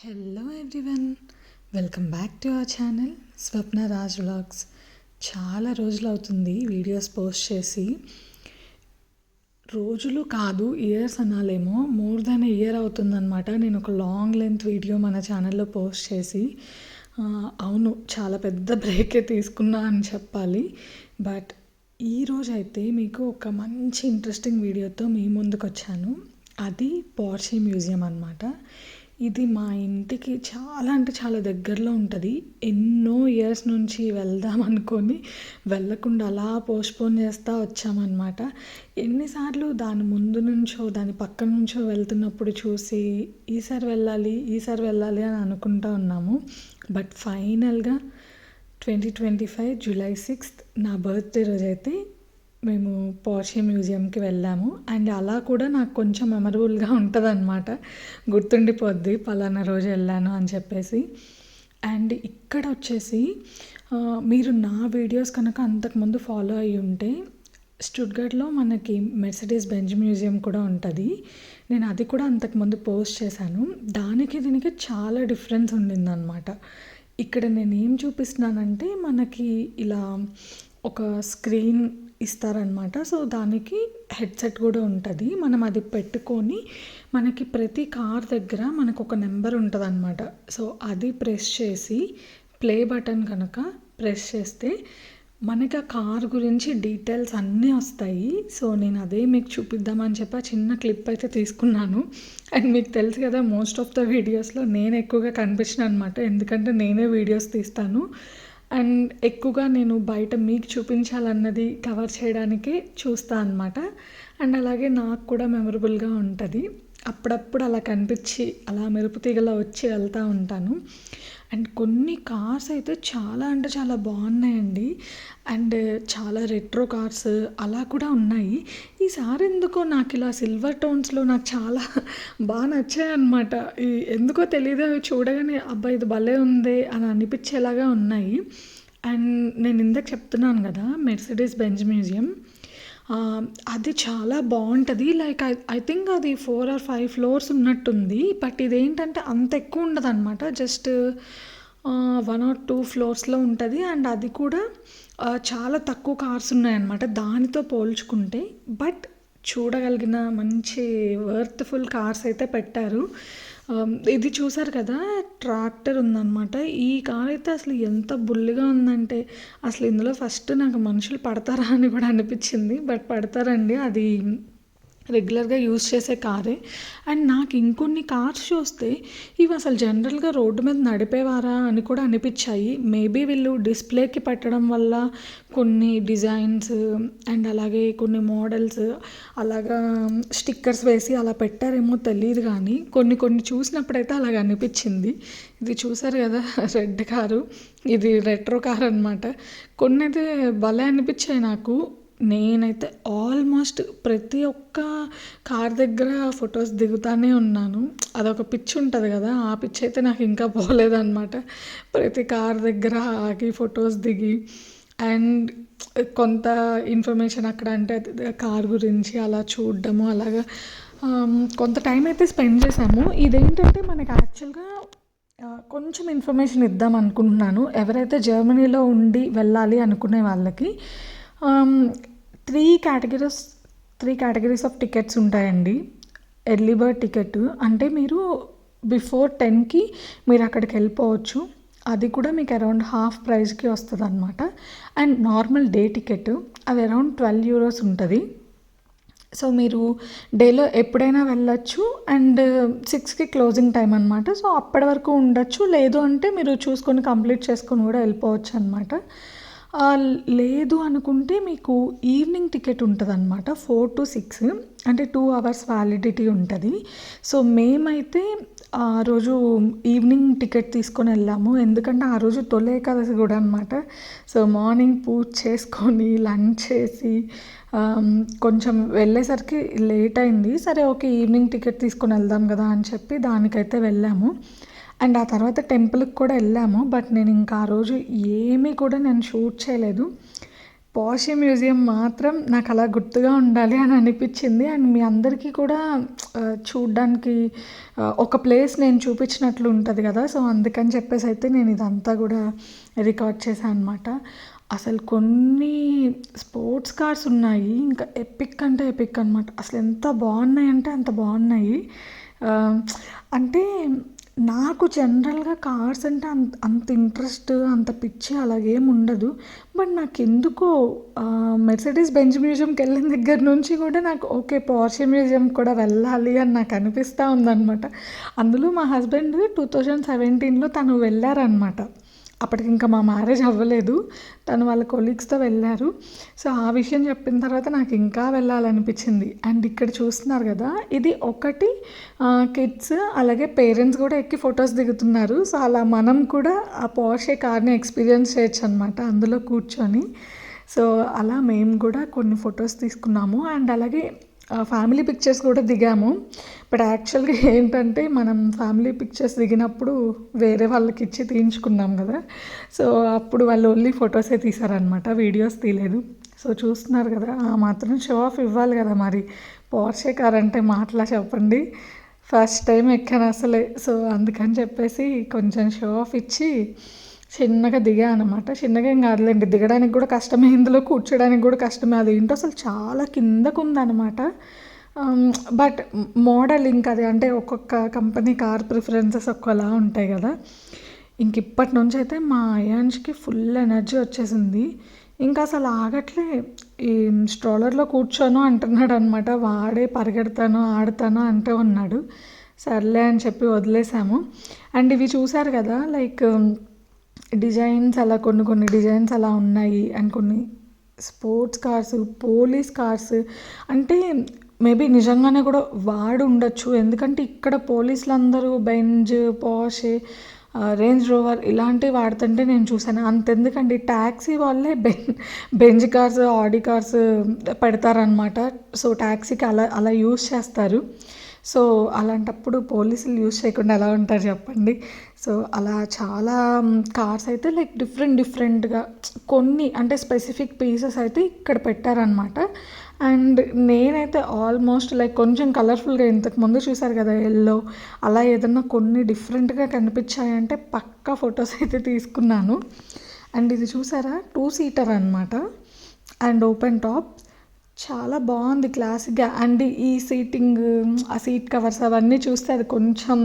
Hello everyone welcome back to our channel Swapna Raj vlogs చాలా రోజులు అవుతుంది videos post చేసి. రోజులు కాదు ఇయర్స్ అనాలేమో. మోర్ దాన్ ఇయర్ అవుతుందన్నమాట. నేను ఒక లాంగ్ లెంత్ వీడియో మన ఛానల్లో పోస్ట్ చేసి. అవును చాలా పెద్ద బ్రేకే తీసుకున్నా అని చెప్పాలి. బట్ ఈరోజు అయితే మీకు ఒక మంచి ఇంట్రెస్టింగ్ వీడియోతో మీ ముందుకు వచ్చాను అది పోర్షే మ్యూజియం అనమాట ఇది మా ఇంటికి చాలా అంటే చాలా దగ్గరలో ఉంటుంది. ఎన్నో ఇయర్స్ నుంచి వెళ్దాం అనుకొని వెళ్ళకుండా అలా పోస్ట్పోన్ చేస్తూ వచ్చామన్నమాట. ఎన్నిసార్లు దాని ముందు నుంచో దాని పక్క నుంచో వెళ్తున్నప్పుడు చూసి ఈసారి వెళ్ళాలి ఈసారి వెళ్ళాలి అని అనుకుంటా ఉన్నాము. బట్ ఫైనల్గా twenty twenty five July sixth నా బర్త్డే రోజైతే మేము పోర్షే మ్యూజియంకి వెళ్ళాము. అండ్ అలా కూడా నాకు కొంచెం మెమరబుల్గా ఉంటుంది అనమాట గుర్తుండిపోద్ది పలానా రోజు వెళ్ళాను అని చెప్పేసి. అండ్ ఇక్కడ వచ్చేసి మీరు నా వీడియోస్ కనుక అంతకుముందు ఫాలో అయ్యి ఉంటే స్టుడ్గర్ట్లో మనకి మెర్సిడీస్ బెంజ్ మ్యూజియం కూడా ఉంటుంది. నేను అది కూడా అంతకుముందు పోస్ట్ చేశాను. దానికి దీనికి చాలా డిఫరెన్స్ ఉండిందనమాట ఇక్కడ నేను ఏం చూపిస్తున్నానంటే మనకి ఇలా ఒక స్క్రీన్ ఇస్తారనమాట సో దానికి హెడ్సెట్ కూడా ఉంటుంది. మనం అది పెట్టుకొని మనకి ప్రతి కార్ దగ్గర మనకు ఒక నెంబర్ ఉంటుంది అనమాట సో అది ప్రెస్ చేసి ప్లే బటన్ కనుక ప్రెస్ చేస్తే మనకి ఆ కార్ గురించి డీటెయిల్స్ అన్నీ వస్తాయి. సో నేను అదే మీకు చూపిద్దామని చెప్పి ఆ చిన్న క్లిప్ అయితే తీసుకున్నాను. అండ్ మీకు తెలుసు కదా మోస్ట్ ఆఫ్ ద వీడియోస్లో నేను ఎక్కువగా కనిపించిన అనమాట ఎందుకంటే నేనే వీడియోస్ తీస్తాను. అండ్ ఎక్కువగా నేను బయట మీకు చూపించాలన్నది కవర్ చేయడానికే చూస్తా అనమాట అండ్ అలాగే నాకు కూడా మెమరబుల్గా ఉంటుంది. అప్పుడప్పుడు అలా కనిపించి అలా మెరుపు తీగలా వచ్చి వెళ్తూ ఉంటాను. అండ్ కొన్ని కార్స్ అయితే చాలా అంటే చాలా బాగున్నాయండి. అండ్ చాలా రెట్రో కార్స్ అలా కూడా ఉన్నాయి. ఈసారి ఎందుకో నాకు ఇలా సిల్వర్ టోన్స్లో నాకు చాలా బాగా నచ్చాయి అనమాట ఎందుకో తెలియదు అవి చూడగానే అబ్బా ఇది భలే ఉంది అని అనిపించేలాగా ఉన్నాయి. అండ్ నేను ఇందాక చెప్తున్నాను కదా మెర్సిడీస్ బెంజ్ మ్యూజియం అది చాలా బాగుంటుంది. లైక్ ఐ ఐ థింక్ అది ఫోర్ ఆర్ ఫైవ్ ఫ్లోర్స్ ఉన్నట్టుంది. బట్ ఇదేంటంటే అంత ఎక్కువ ఉండదు అనమాట జస్ట్ వన్ ఆర్ టూ ఫ్లోర్స్లో ఉంటుంది. అండ్ అది కూడా చాలా తక్కువ కార్స్ ఉన్నాయన్నమాట దానితో పోల్చుకుంటే. బట్ చూడగలిగిన మంచి వర్త్ఫుల్ కార్స్ అయితే పెట్టారు. ఇది చూసారు కదా ట్రాక్టర్ ఉందన్నమాట. ఈ కార్ అయితే అసలు ఎంత బుల్లిగా ఉందంటే అసలు ఇందులో ఫస్ట్ నాకు మనుషులు పడతారా అని కూడా అనిపించింది. బట్ పడతారండి అది రెగ్యులర్గా యూజ్ చేసే కారే. అండ్ నాకు ఇంకొన్ని కార్స్ చూస్తే ఇవి అసలు జనరల్గా రోడ్డు మీద నడిపేవారా అని కూడా అనిపించాయి. మేబీ వీళ్ళు డిస్ప్లేకి పెట్టడం వల్ల కొన్ని డిజైన్స్ అండ్ అలాగే కొన్ని మోడల్స్ అలాగా స్టిక్కర్స్ వేసి అలా పెట్టారేమో తెలియదు కానీ కొన్ని కొన్ని చూసినప్పుడైతే అలాగ అనిపించింది. ఇది చూసారు కదా రెడ్ కారు. ఇది రెట్రో కార్ అనమాట కొన్ని అయితే భలే అనిపించాయి నాకు. నేనైతే ఆల్మోస్ట్ ప్రతి ఒక్క కార్ దగ్గర ఫొటోస్ దిగుతానే ఉన్నాను. అదొక పిచ్ ఉంటుంది కదా ఆ పిచ్ అయితే నాకు ఇంకా పోలేదన్నమాట. ప్రతి కార్ దగ్గర ఆగి ఫొటోస్ దిగి అండ్ కొంత ఇన్ఫర్మేషన్ అక్కడ అంటే కార్ గురించి అలా చూడడము అలాగా కొంత టైం అయితే స్పెండ్ చేసాము ఇదేంటంటే మనకి యాక్చువల్గా కొంచెం ఇన్ఫర్మేషన్ ఇద్దాం అనుకుంటున్నాను. ఎవరైతే జర్మనీలో ఉండి వెళ్ళాలి అనుకునే వాళ్ళకి three categories three categories of tickets ఉంటాయండి. ఎర్లీ బర్డ్ టికెట్ అంటే మీరు బిఫోర్ టెన్కి మీరు అక్కడికి వెళ్ళిపోవచ్చు. అది కూడా మీకు అరౌండ్ హాఫ్ ప్రైస్కి వస్తుంది అనమాట అండ్ నార్మల్ డే టికెట్ అది అరౌండ్ ట్వెల్వ్ యూరోస్ ఉంటుంది. సో మీరు డేలో ఎప్పుడైనా వెళ్ళొచ్చు అండ్ సిక్స్కి క్లోజింగ్ టైం అనమాట సో అప్పటి వరకు ఉండొచ్చు. లేదు అంటే మీరు చూసుకొని కంప్లీట్ చేసుకొని కూడా వెళ్ళిపోవచ్చు అనమాట లేదు అనుకుంటే మీకు ఈవినింగ్ టికెట్ ఉంటుంది అనమాట ఫోర్ టు సిక్స్. అంటే టూ అవర్స్ వ్యాలిడిటీ ఉంటుంది. సో మేమైతే ఆ రోజు ఈవినింగ్ టికెట్ తీసుకొని వెళ్ళాము. ఎందుకంటే ఆ రోజు తొలి ఏకాదశి కూడా అనమాట సో మార్నింగ్ పూజ చేసుకొని లంచ్ చేసి కొంచెం వెళ్ళేసరికి లేట్ అయింది. సరే ఓకే ఈవినింగ్ టికెట్ తీసుకొని వెళ్దాం కదా అని చెప్పి దానికైతే వెళ్ళాము. అండ్ ఆ తర్వాత టెంపుల్కి కూడా వెళ్ళాము. బట్ నేను ఇంకా ఆ రోజు ఏమీ కూడా నేను షూట్ చేయలేదు. పోషి మ్యూజియం మాత్రం నాకు అలా గుర్తుగా ఉండాలి అని అనిపించింది. అండ్ మీ అందరికీ కూడా చూడడానికి ఒక ప్లేస్ నేను చూపించినట్లు ఉంటుంది కదా. సో అందుకని చెప్పేసి అయితే నేను ఇదంతా కూడా రికార్డ్ చేశాను అనమాట అసలు కొన్ని స్పోర్ట్స్ కార్స్ ఉన్నాయి. ఇంకా ఎపిక్ అంటే ఎపిక్ అనమాట అసలు ఎంత బాగున్నాయి అంటే అంత బాగున్నాయి. అంటే నాకు జనరల్గా కార్స్ అంటే అంత అంత ఇంట్రెస్ట్ అంత పిచ్చి అలాగేం ఉండదు. బట్ నాకు ఎందుకో మెర్సిడీస్ బెంచ్ మ్యూజియంకి వెళ్ళిన దగ్గర నుంచి కూడా నాకు ఓకే పోర్షే మ్యూజియం కూడా వెళ్ళాలి అని నాకు అనిపిస్తూ ఉందన్నమాట. అందులో మా హస్బెండ్ టూ థౌజండ్ సెవెంటీన్లో తను వెళ్ళారనమాట అప్పటికి ఇంకా మా మ్యారేజ్ అవ్వలేదు. తను వాళ్ళ కొలీగ్స్తో వెళ్ళారు. సో ఆ విషయం చెప్పిన తర్వాత నాకు ఇంకా వెళ్ళాలనిపించింది. అండ్ ఇక్కడ చూస్తున్నారు కదా ఇది ఒకటి కిడ్స్ అలాగే పేరెంట్స్ కూడా ఎక్కి ఫొటోస్ దిగుతున్నారు. సో అలా మనం కూడా ఆ పోషే కార్ని ఎక్స్పీరియన్స్ చేయొచ్చు అనమాట అందులో కూర్చొని. సో అలా మేము కూడా కొన్ని ఫొటోస్ తీసుకున్నాము. అండ్ అలాగే ఫ్యామిలీ పిక్చర్స్ కూడా దిగాము. బట్ యాక్చువల్గా ఏంటంటే మనం ఫ్యామిలీ పిక్చర్స్ దిగినప్పుడు వేరే వాళ్ళకి ఇచ్చి తీయించుకున్నాం కదా. సో అప్పుడు వాళ్ళు ఓన్లీ ఫొటోసే తీసారనమాట వీడియోస్ తీయలేదు. సో చూస్తున్నారు కదా ఆ మాత్రం షో ఆఫ్ ఇవ్వాలి కదా మరి. పోర్షే కార్ అంటే మాటలా చెప్పండి. ఫస్ట్ టైం ఎక్కాను అసలే. సో అందుకని చెప్పేసి కొంచెం షో ఆఫ్ ఇచ్చి చిన్నగా దిగా అనమాట చిన్నగా ఏం కాదులేండి. దిగడానికి కూడా కష్టమే. ఇందులో కూర్చోడానికి కూడా కష్టమే. అది ఏంటో అసలు చాలా కిందకు ఉందన్నమాట. బట్ మోడల్ ఇంకా అది అంటే ఒక్కొక్క కంపెనీ కార్ ప్రిఫరెన్సెస్ ఒక్కలా ఉంటాయి కదా. ఇంక ఇప్పటి నుంచి అయితే మా అయాన్స్కి ఫుల్ ఎనర్జీ వచ్చేసింది. ఇంకా అసలు ఆగట్లే. ఈ స్ట్రోలర్లో కూర్చోను అంటున్నాడు అనమాట వాడే పరిగెడతాను ఆడతాను అంటూ ఉన్నాడు. సర్లే అని చెప్పి వదిలేసాము. అండ్ ఇవి చూశారు కదా లైక్ డిజైన్స్ అలా కొన్ని కొన్ని డిజైన్స్ అలా ఉన్నాయి అండ్ కొన్ని స్పోర్ట్స్ కార్స్ పోలీస్ కార్స్. అంటే మేబీ నిజంగానే కూడా వాడు ఉండొచ్చు. ఎందుకంటే ఇక్కడ పోలీసులు అందరూ బెంజ్ పోషే రేంజ్ రోవర్ ఇలాంటివి వాడుతుంటే నేను చూసాను అంతెందుకండి ట్యాక్సీ వాళ్ళే ben Benz cars Audi cars పెడతారనమాట సో ట్యాక్సీకి అలా అలా యూస్ చేస్తారు. సో అలాంటప్పుడు పోలీసులు యూజ్ చేయకుండా ఎలా ఉంటారు చెప్పండి? సో అలా చాలా కార్స్ అయితే లైక్ డిఫరెంట్ డిఫరెంట్గా కొన్ని అంటే స్పెసిఫిక్ పీసెస్ అయితే ఇక్కడ పెట్టారనమాట అండ్ నేనైతే ఆల్మోస్ట్ లైక్ కొంచెం కలర్ఫుల్గా ఇంతకు ముందు చూసారు కదా ఎల్లో అలా ఏదన్నా కొన్ని డిఫరెంట్గా కనిపించాయంటే పక్కా ఫొటోస్ అయితే తీసుకున్నాను. అండ్ ఇది చూసారా? టూ సీటర్ అనమాట అండ్ ఓపెన్ టాప్ చాలా బాగుంది క్లాసిక్గా. అండ్ ఈ సీటింగ్ ఆ సీట్ కవర్స్ అవన్నీ చూస్తే అది కొంచెం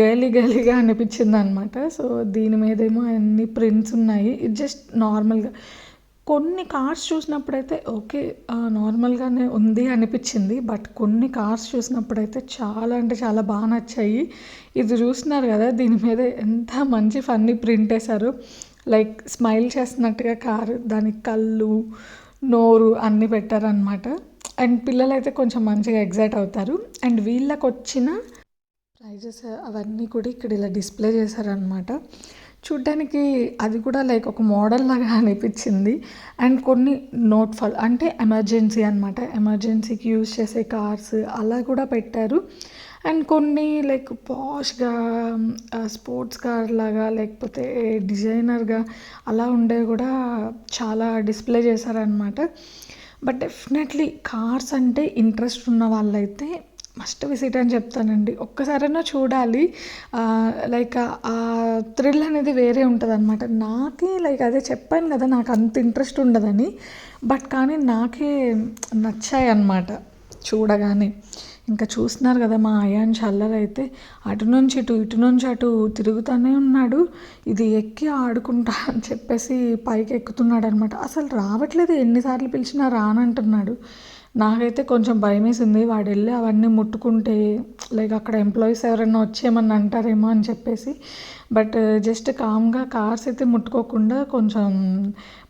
గలీ గలీగా అనిపించింది అనమాట సో దీని మీదేమో అన్ని ప్రింట్స్ ఉన్నాయి. ఇది జస్ట్ నార్మల్గా కొన్ని కార్స్ చూసినప్పుడైతే ఓకే నార్మల్గానే ఉంది అనిపించింది. బట్ కొన్ని కార్స్ చూసినప్పుడైతే చాలా అంటే చాలా బాగా నచ్చాయి. ఇది చూస్తున్నారు కదా దీని మీద ఎంత మంచి ఫన్నీ ప్రింట్ వేశారు. లైక్ స్మైల్ చేస్తున్నట్టుగా కారు దానికి కళ్ళు నోరు అన్నీ పెట్టారనమాట అండ్ పిల్లలైతే కొంచెం మంచిగా ఎగ్జైట్ అవుతారు. అండ్ వీళ్ళకి వచ్చిన ప్రైజెస్ అవన్నీ కూడా ఇక్కడ ఇలా డిస్ప్లే చేశారనమాట చూడ్డానికి అది కూడా లైక్ ఒక మోడల్ లాగా అనిపించింది. అండ్ కొన్ని నోట్ ఫాల్ అంటే ఎమర్జెన్సీ అనమాట ఎమర్జెన్సీకి యూజ్ చేసే కార్స్ అలా కూడా పెట్టారు. అండ్ కొన్ని లైక్ పాష్గా స్పోర్ట్స్ కార్ లాగా లేకపోతే డిజైనర్గా అలా ఉండేవి కూడా చాలా డిస్ప్లే చేశారనమాట బట్ డెఫినెట్లీ కార్స్ అంటే ఇంట్రెస్ట్ ఉన్న వాళ్ళైతే మస్ట్ విజిట్ అని చెప్తానండి. ఒక్కసారైనా చూడాలి. లైక్ ఆ థ్రిల్ అనేది వేరే ఉంటుంది అనమాట నాకే లైక్ అదే చెప్పాను కదా నాకు అంత ఇంట్రెస్ట్ ఉండదని. బట్ కానీ నాకే నచ్చాయి అన్నమాట చూడగానే. ఇంకా చూస్తున్నారు కదా మా అయాన్ చల్లర్ అయితే. అటు నుంచి ఇటు ఇటు నుంచి అటు తిరుగుతూనే ఉన్నాడు. ఇది ఎక్కి ఆడుకుంటా అని చెప్పేసి పైకి ఎక్కుతున్నాడు అనమాట అసలు రావట్లేదు ఎన్నిసార్లు పిలిచినా రానంటున్నాడు. నాకైతే కొంచెం భయం వేసింది వాడు వెళ్ళి అవన్నీ ముట్టుకుంటే లైక్ అక్కడ ఎంప్లాయీస్ ఎవరైనా వచ్చేమన్నా అంటారేమో అని చెప్పేసి. బట్ uh, జస్ట్ కామ్గా కార్స్ అయితే ముట్టుకోకుండా కొంచెం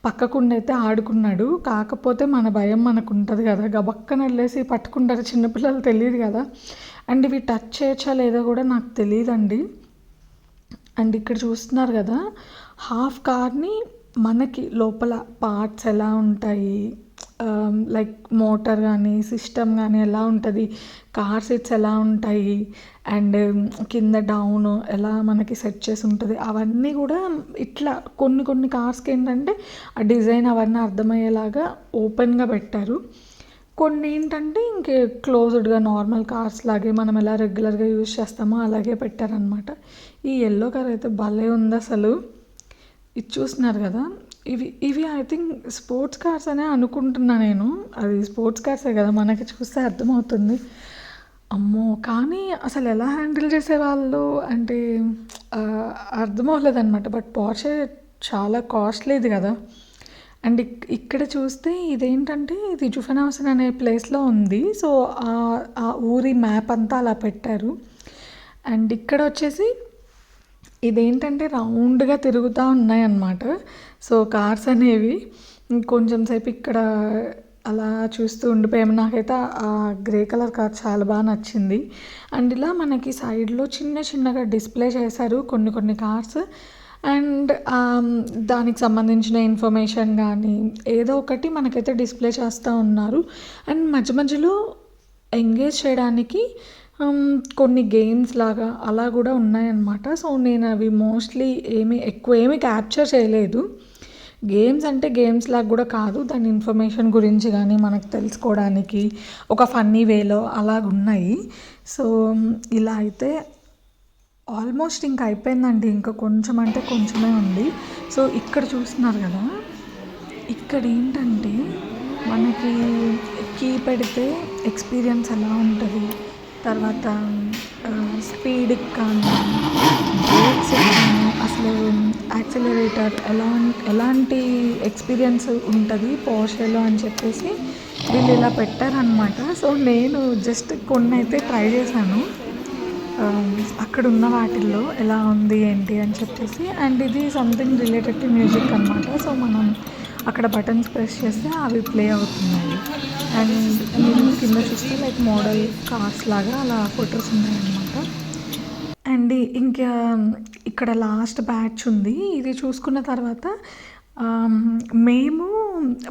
పక్కకుండా అయితే ఆడుకున్నాడు. కాకపోతే మన భయం మనకు ఉంటుంది కదా గబక్కన వెళ్ళేసి పట్టుకుంటారు చిన్నపిల్లలు తెలియదు కదా. అండ్ ఇవి టచ్ చేయొచ్చా లేదో కూడా నాకు తెలియదండి అండ్ ఇక్కడ చూస్తున్నారు కదా హాఫ్ కార్ని మనకి లోపల పార్ట్స్ ఎలా ఉంటాయి లైక్ మోటార్ కానీ సిస్టమ్ కానీ ఎలా ఉంటుంది? కార్ సీట్స్ ఎలా ఉంటాయి? అండ్ um, కింద డౌన్ ఎలా మనకి సెట్ చేసి ఉంటుంది? అవన్నీ కూడా ఇట్లా కొన్ని కొన్ని కార్స్కి ఏంటంటే ఆ డిజైన్ అవన్నీ అర్థమయ్యేలాగా ఓపెన్గా పెట్టారు. కొన్ని ఏంటంటే ఇంకే క్లోజ్డ్గా నార్మల్ కార్స్ లాగే మనం ఎలా రెగ్యులర్గా యూజ్ చేస్తామో అలాగే పెట్టారనమాట ఈ ఎల్లో కార్ అయితే భలే ఉంది అసలు. ఇది చూస్తున్నారు కదా? ఇవి ఇవి ఐ థింక్ స్పోర్ట్స్ కార్స్ అనే అనుకుంటున్నా నేను. అది స్పోర్ట్స్ కార్సే కదా మనకి చూస్తే అర్థమవుతుంది. అమ్మో కానీ అసలు ఎలా హ్యాండిల్ చేసేవాళ్ళు అంటే అర్థమవ్వలేదన్నమాట. బట్ పోర్షే చాలా కాస్ట్లీది కదా. అండ్ ఇక్ ఇక్కడ చూస్తే ఇదేంటంటే ఇది జుఫెనాసన్ అనే ప్లేస్లో ఉంది. సో ఆ ఊరి మ్యాప్ అంతా అలా పెట్టారు. అండ్ ఇక్కడ వచ్చేసి ఇదేంటంటే రౌండ్గా తిరుగుతూ ఉన్నాయన్నమాట. సో కార్స్ అనేవి కొంచెం సేపు ఇక్కడ అలా చూస్తూ ఉండిపోయాము నాకైతే ఆ గ్రే కలర్ కార్ చాలా బాగా నచ్చింది. అండ్ ఇలా మనకి సైడ్లో చిన్న చిన్నగా డిస్ప్లే చేశారు కొన్ని కొన్ని కార్స్. అండ్ దానికి సంబంధించిన ఇన్ఫర్మేషన్ కానీ ఏదో ఒకటి మనకైతే డిస్ప్లే చేస్తూ ఉన్నారు. అండ్ మధ్య మధ్యలో ఎంగేజ్ చేయడానికి Um, కొన్ని గేమ్స్ లాగా అలా కూడా ఉన్నాయన్నమాట. సో నేను అవి మోస్ట్లీ ఏమి ఎక్కువ ఏమి క్యాప్చర్ చేయలేదు. గేమ్స్ అంటే గేమ్స్ లాగా కూడా కాదు. దాని ఇన్ఫర్మేషన్ గురించి కానీ మనకు తెలుసుకోవడానికి ఒక ఫన్నీ వేలో అలాగ ఉన్నాయి. సో um, ఇలా అయితే ఆల్మోస్ట్ ఇంకా అయిపోయిందండి. ఇంకా కొంచెం అంటే కొంచెమే ఉంది. సో ఇక్కడ చూస్తున్నారు కదా? ఇక్కడ ఏంటంటే మనకి కీ పెడితే ఎక్స్పీరియన్స్ ఎలా ఉంటుంది? తర్వాత స్పీడ్కి కానీ కానీ అసలు యాక్సిలరేటర్ ఎలా ఎలాంటి ఎక్స్పీరియన్స్ ఉంటుంది పోర్షేలో అని చెప్పేసి వీళ్ళు ఇలా పెట్టారనమాట సో నేను జస్ట్ కొన్ని అయితే ట్రై చేశాను. అక్కడ ఉన్న వాటిల్లో ఎలా ఉంది ఏంటి అని చెప్పేసి. అండ్ ఇది సంథింగ్ రిలేటెడ్ టు మ్యూజిక్ అనమాట సో మనం అక్కడ బటన్స్ ప్రెస్ చేస్తే అవి ప్లే అవుతున్నాయి. అండ్ మీరు కింద చూస్తే లైక్ మోడల్ కార్స్ లాగా అలా ఫొటోస్ ఉన్నాయన్నమాట. అండ్ ఇంకా ఇక్కడ లాస్ట్ బ్యాచ్ ఉంది. ఇది చూసుకున్న తర్వాత మేము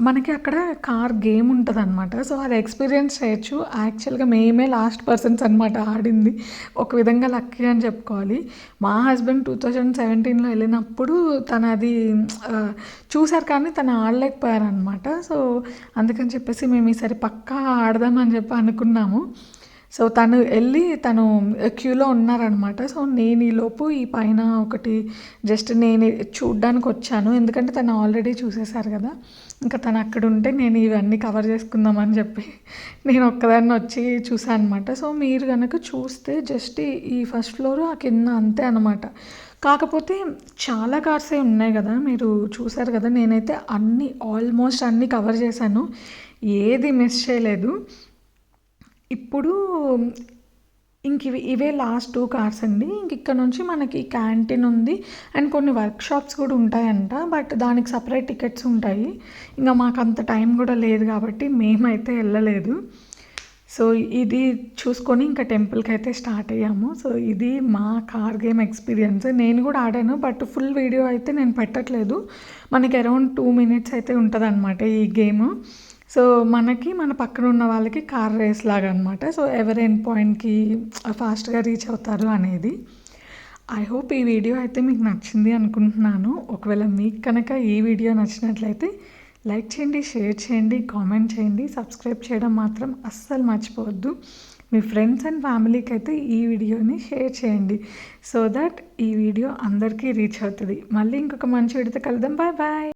మనకి అక్కడ కార్ గేమ్ ఉంటుంది అనమాట సో అది ఎక్స్పీరియన్స్ చేయొచ్చు. యాక్చువల్గా మేమే లాస్ట్ పర్సన్స్ అనమాట ఆడింది. ఒక విధంగా లక్కీ అని చెప్పుకోవాలి. మా హస్బెండ్ టూ థౌజండ్ సెవెంటీన్లో వెళ్ళినప్పుడు తను అది చూసారు కానీ తను ఆడలేకపోయారనమాట సో అందుకని చెప్పేసి మేము ఈసారి పక్కా ఆడదామని చెప్పి అనుకున్నాము. సో తను వెళ్ళి తను క్యూలో ఉన్నారనమాట. సో నేను ఈలోపు ఈ పైన ఒకటి జస్ట్ నేను చూడ్డానికి వచ్చాను. ఎందుకంటే తను ఆల్రెడీ చూసేశారు కదా. ఇంకా తను అక్కడ ఉంటే నేను ఇవన్నీ కవర్ చేసుకుందామని చెప్పి నేను ఒక్కదాన్ని వచ్చి చూసాను అనమాట సో మీరు కనుక చూస్తే జస్ట్ ఈ ఫస్ట్ ఫ్లోర్ ఆ కింద అంతే అనమాట. కాకపోతే చాలా కార్సే ఉన్నాయి కదా. మీరు చూసారు కదా. నేనైతే అన్ని ఆల్మోస్ట్ అన్నీ కవర్ చేశాను. ఏది మిస్ చేయలేదు. ఇప్పుడు ఇంక ఇవి ఇవే లాస్ట్ టూ కార్స్ అండి. ఇంక ఇక్కడ నుంచి మనకి క్యాంటీన్ ఉంది. అండ్ కొన్ని వర్క్ షాప్స్ కూడా ఉంటాయంట. బట్ దానికి సపరేట్ టికెట్స్ ఉంటాయి. ఇంకా మాకు అంత టైం కూడా లేదు కాబట్టి మేమైతే వెళ్ళలేదు. సో ఇది చూసుకొని ఇంకా టెంపుల్కి అయితే స్టార్ట్ అయ్యాము. సో ఇది మా కార్ గేమ్ ఎక్స్పీరియన్స్. నేను కూడా ఆడాను. బట్ ఫుల్ వీడియో అయితే నేను పెట్టట్లేదు. మనకి అరౌండ్ టూ మినిట్స్ అయితే ఉంటుంది ఈ గేమ్. సో మనకి మన పక్కన ఉన్న వాళ్ళకి కార్ రేస్ లాగా అనమాట సో ఎవరి ఎండ్ పాయింట్కి ఫాస్ట్గా రీచ్ అవుతారు అనేది. ఐ హోప్ ఈ వీడియో అయితే మీకు నచ్చింది అనుకుంటున్నాను. ఒకవేళ మీకు కనుక ఈ వీడియో నచ్చినట్లయితే లైక్ చేయండి షేర్ చేయండి కామెంట్ చేయండి. సబ్స్క్రైబ్ చేయడం మాత్రం అస్సలు మర్చిపోవద్దు. మీ ఫ్రెండ్స్ అండ్ ఫ్యామిలీకి అయితే ఈ వీడియోని షేర్ చేయండి. సో దట్ ఈ వీడియో అందరికీ రీచ్ అవుతుంది. మళ్ళీ ఇంకొక మంచి వీడితో కలుద్దాం. Bye bye.